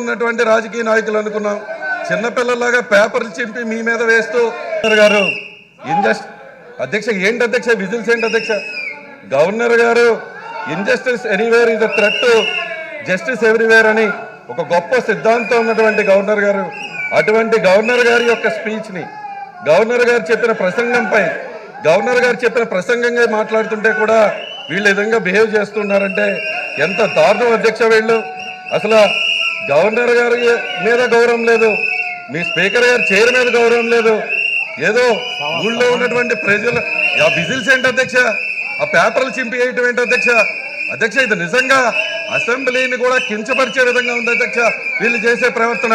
ఉన్నటువంటి రాజకీయ నాయకులు అనుకున్నాం. చిన్నపిల్లలాగా పేపర్లు చింపి మీ మీద వేస్తూ గారు ఇంజస్ట్ అధ్యక్ష ఏంటి అధ్యక్ష? విజిల్స్ ఏంటి అధ్యక్ష? గవర్నర్ గారు injustice anywhere is threat justice everywhere అని ఒక గొప్ప సిద్ధాంతం ఉన్నటువంటి గవర్నర్ గారు. అటువంటి గవర్నర్ గారి యొక్క స్పీచ్ని గవర్నర్ గారు చెప్పిన ప్రసంగంపై గవర్నర్ గారు చెప్పిన ప్రసంగంగా మాట్లాడుతుంటే కూడా వీళ్ళు విధంగా బిహేవ్ చేస్తున్నారంటే ఎంత దారుణం అధ్యక్ష వీళ్ళు. అసలు గవర్నర్ గారి మీద గౌరవం లేదు. మీ స్పీకర్ గారి చైర్ మీద గౌరవం లేదు. ఏదో ఊళ్ళో ఉన్నటువంటి ప్రజలు ఆ విజిల్స్ ఏంటి అధ్యక్ష? ఆ పేపర్లు చింపి వేయటం ఏంటి అధ్యక్ష? అధ్యక్ష ఇది నిజంగా అసెంబ్లీని కూడా కించపరిచే విధంగా ఉంది అధ్యక్ష. వీళ్ళు చేసే ప్రవర్తన.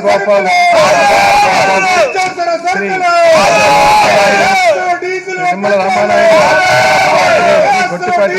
గోపాల్ శ్రీ నిర్మల రామారాయణ గొట్టిపాటి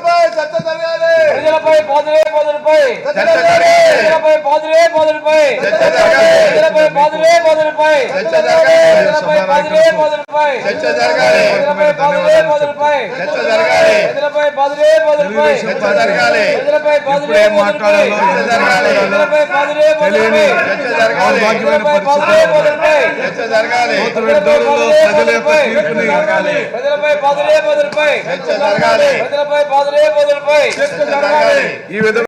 ప్రజలపై బాధలే బాధలపై ప్రజలపై బాధలే బాధలపై ప్రజలపై బాధలే బాధలపై ప్రజలపై బాధలే బాధలపై ప్రజలపై బాధలే బాధలపై ప్రజలపై బాధలే బాధలపై ప్రజలపై బాధలే బాధలపై ప్రజలపై బాధలే బాధలపై ప్రజలపై బాధలే బాధలపై ప్రజలపై బాధలే బాధలపై ప్రజలపై ప్రజలపై పదులే పదులపై ఈ విధంగా